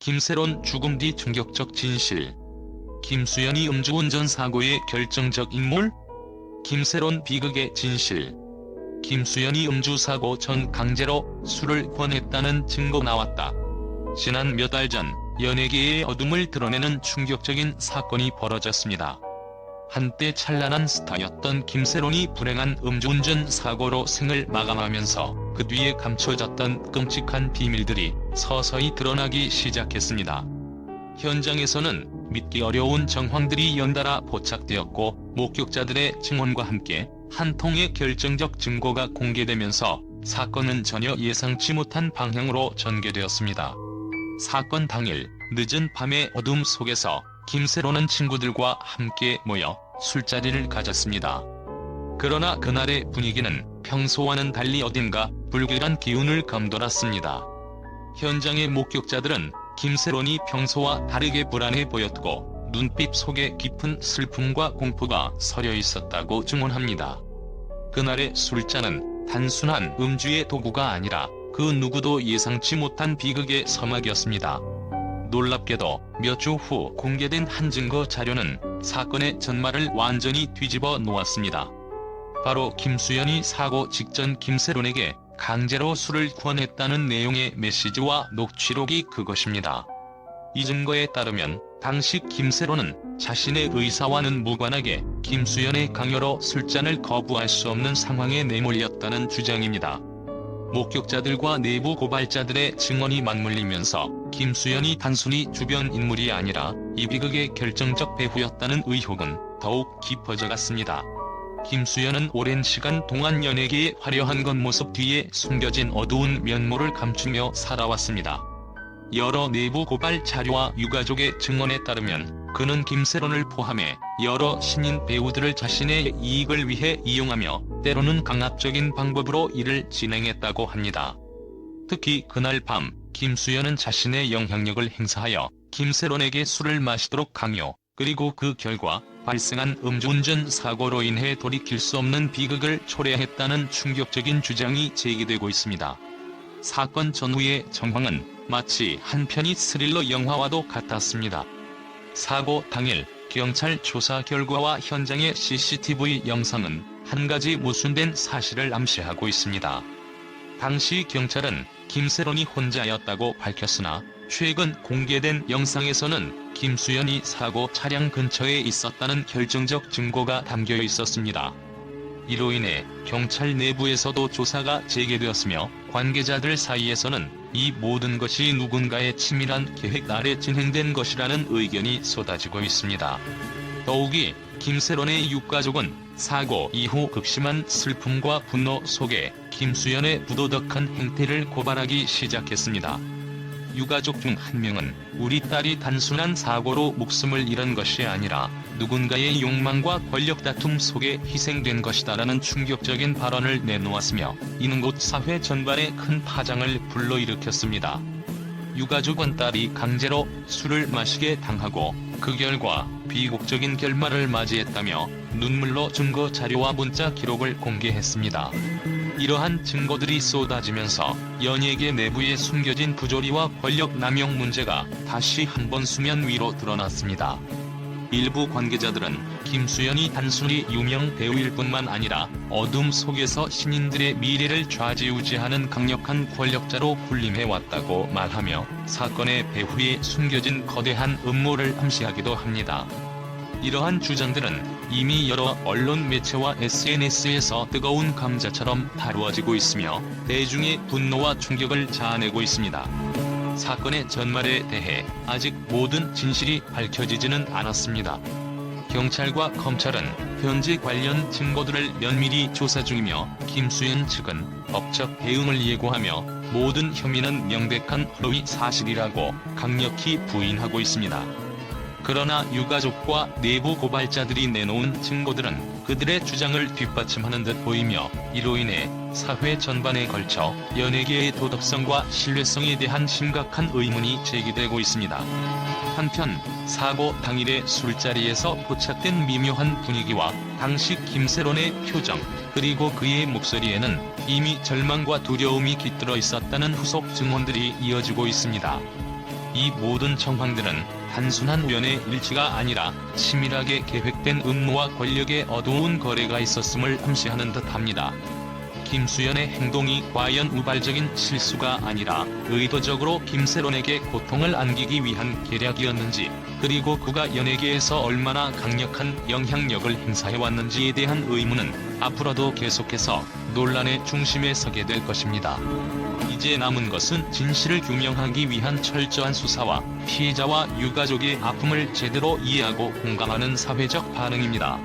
김세론 죽음 뒤 충격적 진실. 김수현이 음주운전 사고의 결정적 인물? 김세론 비극의 진실. 김수현이 음주사고 전 강제로 술을 권했다는 증거 나왔다. 지난 몇 달 전 연예계의 어둠을 드러내는 충격적인 사건이 벌어졌습니다. 한때 찬란한 스타였던 김세론이 불행한 음주운전 사고로 생을 마감하면서 그 뒤에 감춰졌던 끔찍한 비밀들이 서서히 드러나기 시작했습니다. 현장에서는 믿기 어려운 정황들이 연달아 포착되었고 목격자들의 증언과 함께 한 통의 결정적 증거가 공개되면서 사건은 전혀 예상치 못한 방향으로 전개되었습니다. 사건 당일 늦은 밤의 어둠 속에서 김세로는 친구들과 함께 모여 술자리를 가졌습니다. 그러나 그날의 분위기는 평소와는 달리 어딘가 불길한 기운을 감돌았습니다. 현장의 목격자들은 김세론이 평소와 다르게 불안해 보였고 눈빛 속에 깊은 슬픔과 공포가 서려 있었다고 증언합니다. 그날의 술잔은 단순한 음주의 도구가 아니라 그 누구도 예상치 못한 비극의 서막이었습니다. 놀랍게도 몇 주 후 공개된 한 증거 자료는 사건의 전말을 완전히 뒤집어 놓았습니다. 바로 김수현이 사고 직전 김세론에게 강제로 술을 구원했다는 내용의 메시지와 녹취록이 그것입니다. 이 증거에 따르면 당시 김세론은 자신의 의사와는 무관하게 김수현의 강요로 술잔을 거부할 수 없는 상황에 내몰렸다는 주장입니다. 목격자들과 내부 고발자들의 증언이 맞물리면서 김수현이 단순히 주변 인물이 아니라 이 비극의 결정적 배후였다는 의혹은 더욱 깊어져 갔습니다. 김수현은 오랜 시간 동안 연예계의 화려한 겉모습 뒤에 숨겨진 어두운 면모를 감추며 살아왔습니다. 여러 내부 고발 자료와 유가족의 증언에 따르면 그는 김세론을 포함해 여러 신인 배우들을 자신의 이익을 위해 이용하며 때로는 강압적인 방법으로 일을 진행했다고 합니다. 특히 그날 밤 김수현은 자신의 영향력을 행사하여 김세론에게 술을 마시도록 강요, 그리고 그 결과 발생한 음주운전 사고로 인해 돌이킬 수 없는 비극을 초래했다는 충격적인 주장이 제기되고 있습니다. 사건 전후의 정황은 마치 한 편의 스릴러 영화와도 같았습니다. 사고 당일 경찰 조사 결과와 현장의 CCTV 영상은 한 가지 모순된 사실을 암시하고 있습니다. 당시 경찰은 김세론이 혼자였다고 밝혔으나 최근 공개된 영상에서는 김수현이 사고 차량 근처에 있었다는 결정적 증거가 담겨 있었습니다. 이로 인해 경찰 내부에서도 조사가 재개되었으며 관계자들 사이에서는 이 모든 것이 누군가의 치밀한 계획 아래 진행된 것이라는 의견이 쏟아지고 있습니다. 더욱이 김세론의 유가족은 사고 이후 극심한 슬픔과 분노 속에 김수현의 부도덕한 행태를 고발하기 시작했습니다. 유가족 중 한 명은 우리 딸이 단순한 사고로 목숨을 잃은 것이 아니라 누군가의 욕망과 권력 다툼 속에 희생된 것이다라는 충격적인 발언을 내놓았으며 이는 곧 사회 전반에 큰 파장을 불러일으켰습니다. 유가족은 딸이 강제로 술을 마시게 당하고 그 결과 비극적인 결말을 맞이했다며 눈물로 증거 자료와 문자 기록을 공개했습니다. 이러한 증거들이 쏟아지면서 연예계 내부에 숨겨진 부조리와 권력 남용 문제가 다시 한번 수면 위로 드러났습니다. 일부 관계자들은 김수현이 단순히 유명 배우일 뿐만 아니라 어둠 속에서 신인들의 미래를 좌지우지하는 강력한 권력자로 군림해왔다고 말하며 사건의 배후에 숨겨진 거대한 음모를 암시하기도 합니다. 이러한 주장들은 이미 여러 언론 매체와 SNS에서 뜨거운 감자처럼 다루어지고 있으며 대중의 분노와 충격을 자아내고 있습니다. 사건의 전말에 대해 아직 모든 진실이 밝혀지지는 않았습니다. 경찰과 검찰은 현재 관련 증거들을 면밀히 조사 중이며 김수현 측은 법적 대응을 예고하며 모든 혐의는 명백한 허위 사실이라고 강력히 부인하고 있습니다. 그러나 유가족과 내부 고발자들이 내놓은 증거들은 그들의 주장을 뒷받침하는 듯 보이며 이로 인해 사회 전반에 걸쳐 연예계의 도덕성과 신뢰성에 대한 심각한 의문이 제기되고 있습니다. 한편 사고 당일의 술자리에서 포착된 미묘한 분위기와 당시 김세론의 표정 그리고 그의 목소리에는 이미 절망과 두려움이 깃들어 있었다는 후속 증언들이 이어지고 있습니다. 이 모든 정황들은 단순한 우연의 일치가 아니라 치밀하게 계획된 음모와 권력의 어두운 거래가 있었음을 암시하는 듯합니다. 김수연의 행동이 과연 우발적인 실수가 아니라 의도적으로 김세론에게 고통을 안기기 위한 계략이었는지 그리고 그가 연예계에서 얼마나 강력한 영향력을 행사해왔는지에 대한 의문은 앞으로도 계속해서 논란의 중심에 서게 될 것입니다. 이제 남은 것은 진실을 규명하기 위한 철저한 수사와 피해자와 유가족의 아픔을 제대로 이해하고 공감하는 사회적 반응입니다.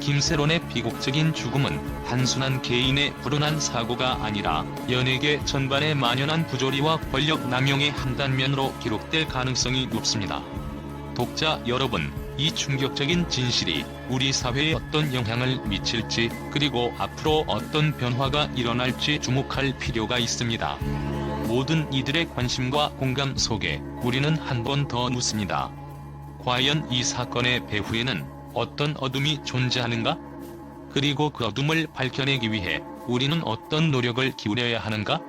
김세론의 비극적인 죽음은 단순한 개인의 불운한 사고가 아니라 연예계 전반에 만연한 부조리와 권력 남용의 한 단면으로 기록될 가능성이 높습니다. 독자 여러분, 이 충격적인 진실이 우리 사회에 어떤 영향을 미칠지 그리고 앞으로 어떤 변화가 일어날지 주목할 필요가 있습니다. 모든 이들의 관심과 공감 속에 우리는 한 번 더 묻습니다. 과연 이 사건의 배후에는 어떤 어둠이 존재하는가? 그리고 그 어둠을 밝혀내기 위해 우리는 어떤 노력을 기울여야 하는가?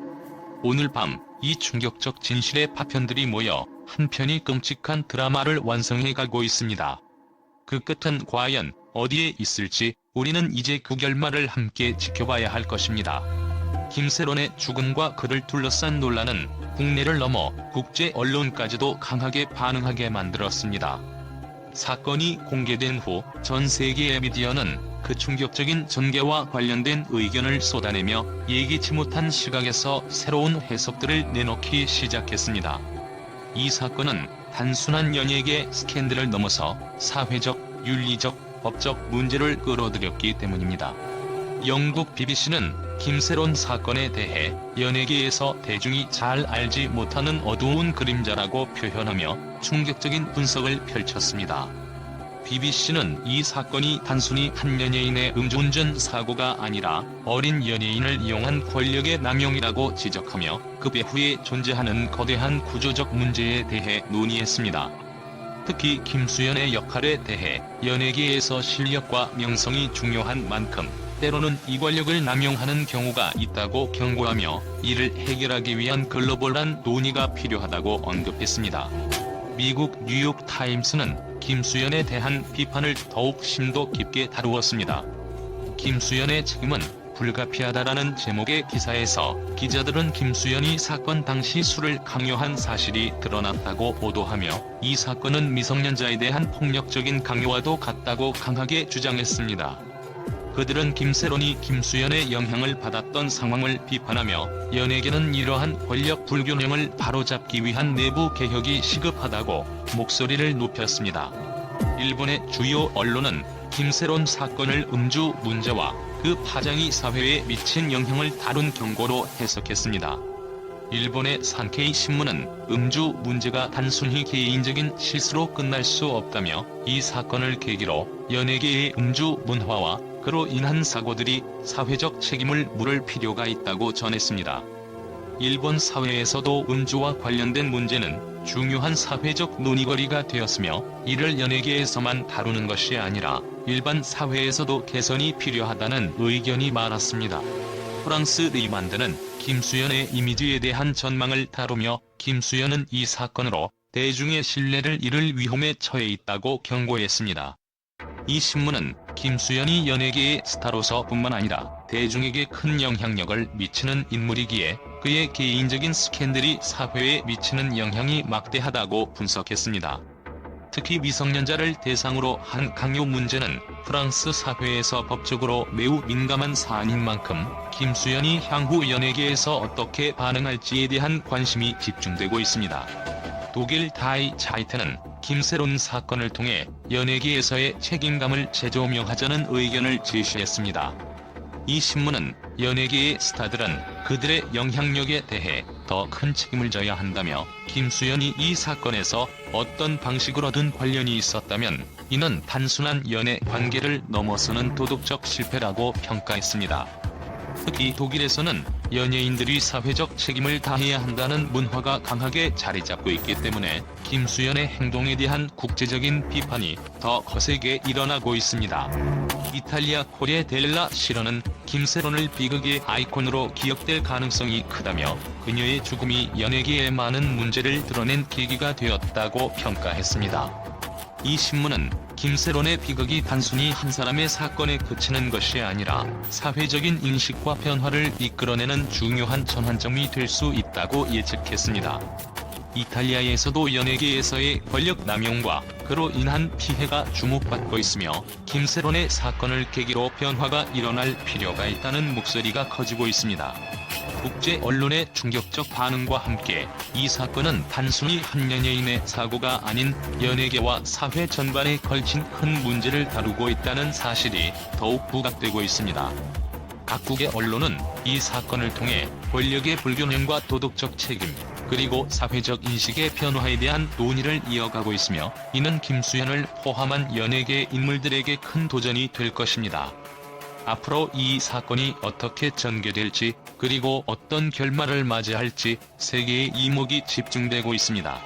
오늘 밤 이 충격적 진실의 파편들이 모여 한 편이 끔찍한 드라마를 완성해 가고 있습니다. 그 끝은 과연 어디에 있을지 우리는 이제 그 결말을 함께 지켜봐야 할 것입니다. 김세론의 죽음과 그를 둘러싼 논란은 국내를 넘어 국제 언론까지도 강하게 반응하게 만들었습니다. 사건이 공개된 후 전 세계의 미디어는 그 충격적인 전개와 관련된 의견을 쏟아내며 예기치 못한 시각에서 새로운 해석들을 내놓기 시작했습니다. 이 사건은 단순한 연예계 스캔들을 넘어서 사회적, 윤리적, 법적 문제를 끌어들였기 때문입니다. 영국 BBC는 김세론 사건에 대해 연예계에서 대중이 잘 알지 못하는 어두운 그림자라고 표현하며 충격적인 분석을 펼쳤습니다. BBC는 이 사건이 단순히 한 연예인의 음주운전 사고가 아니라 어린 연예인을 이용한 권력의 남용이라고 지적하며 그 배후에 존재하는 거대한 구조적 문제에 대해 논의했습니다. 특히 김수현의 역할에 대해 연예계에서 실력과 명성이 중요한 만큼 때로는 이 권력을 남용하는 경우가 있다고 경고하며 이를 해결하기 위한 글로벌한 논의가 필요하다고 언급했습니다. 미국 뉴욕 타임스는 김수현에 대한 비판을 더욱 심도 깊게 다루었습니다. 김수현의 책임은 불가피하다라는 제목의 기사에서 기자들은 김수현이 사건 당시 술을 강요한 사실이 드러났다고 보도하며 이 사건은 미성년자에 대한 폭력적인 강요와도 같다고 강하게 주장했습니다. 그들은 김세론이 김수현의 영향을 받았던 상황을 비판하며 연예계는 이러한 권력 불균형을 바로잡기 위한 내부 개혁이 시급하다고 목소리를 높였습니다. 일본의 주요 언론은 김세론 사건을 음주 문제와 그 파장이 사회에 미친 영향을 다룬 경고로 해석했습니다. 일본의 산케이 신문은 음주 문제가 단순히 개인적인 실수로 끝날 수 없다며 이 사건을 계기로 연예계의 음주 문화와 그로 인한 사고들이 사회적 책임을 물을 필요가 있다고 전했습니다. 일본 사회에서도 음주와 관련된 문제는 중요한 사회적 논의거리가 되었으며 이를 연예계에서만 다루는 것이 아니라 일반 사회에서도 개선이 필요하다는 의견이 많았습니다. 프랑스 리만드는 김수현의 이미지에 대한 전망을 다루며 김수현은 이 사건으로 대중의 신뢰를 잃을 위험에 처해 있다고 경고했습니다. 이 신문은 김수현이 연예계의 스타로서 뿐만 아니라 대중에게 큰 영향력을 미치는 인물이기에 그의 개인적인 스캔들이 사회에 미치는 영향이 막대하다고 분석했습니다. 특히 미성년자를 대상으로 한 강요 문제는 프랑스 사회에서 법적으로 매우 민감한 사안인 만큼 김수현이 향후 연예계에서 어떻게 반응할지에 대한 관심이 집중되고 있습니다. 독일 다이 차이트는 김세론 사건을 통해 연예계에서의 책임감을 재조명하자는 의견을 제시했습니다. 이 신문은 연예계의 스타들은 그들의 영향력에 대해 더 큰 책임을 져야 한다며 김수현이 이 사건에서 어떤 방식으로든 관련이 있었다면 이는 단순한 연애 관계를 넘어서는 도덕적 실패라고 평가했습니다. 특히 독일에서는 연예인들이 사회적 책임을 다해야 한다는 문화가 강하게 자리 잡고 있기 때문에 김수현의 행동에 대한 국제적인 비판이 더 거세게 일어나고 있습니다. 이탈리아 코리에 델라 시러는 김세론을 비극의 아이콘으로 기억될 가능성이 크다며 그녀의 죽음이 연예계에 많은 문제를 드러낸 계기가 되었다고 평가했습니다. 이 신문은 김세론의 비극이 단순히 한 사람의 사건에 그치는 것이 아니라 사회적인 인식과 변화를 이끌어내는 중요한 전환점이 될 수 있다고 예측했습니다. 이탈리아에서도 연예계에서의 권력 남용과 그로 인한 피해가 주목받고 있으며 김세론의 사건을 계기로 변화가 일어날 필요가 있다는 목소리가 커지고 있습니다. 국제 언론의 충격적 반응과 함께 이 사건은 단순히 한 연예인의 사고가 아닌 연예계와 사회 전반에 걸친 큰 문제를 다루고 있다는 사실이 더욱 부각되고 있습니다. 각국의 언론은 이 사건을 통해 권력의 불균형과 도덕적 책임, 그리고 사회적 인식의 변화에 대한 논의를 이어가고 있으며 이는 김수현을 포함한 연예계 인물들에게 큰 도전이 될 것입니다. 앞으로 이 사건이 어떻게 전개될지 그리고 어떤 결말을 맞이할지 세계의 이목이 집중되고 있습니다.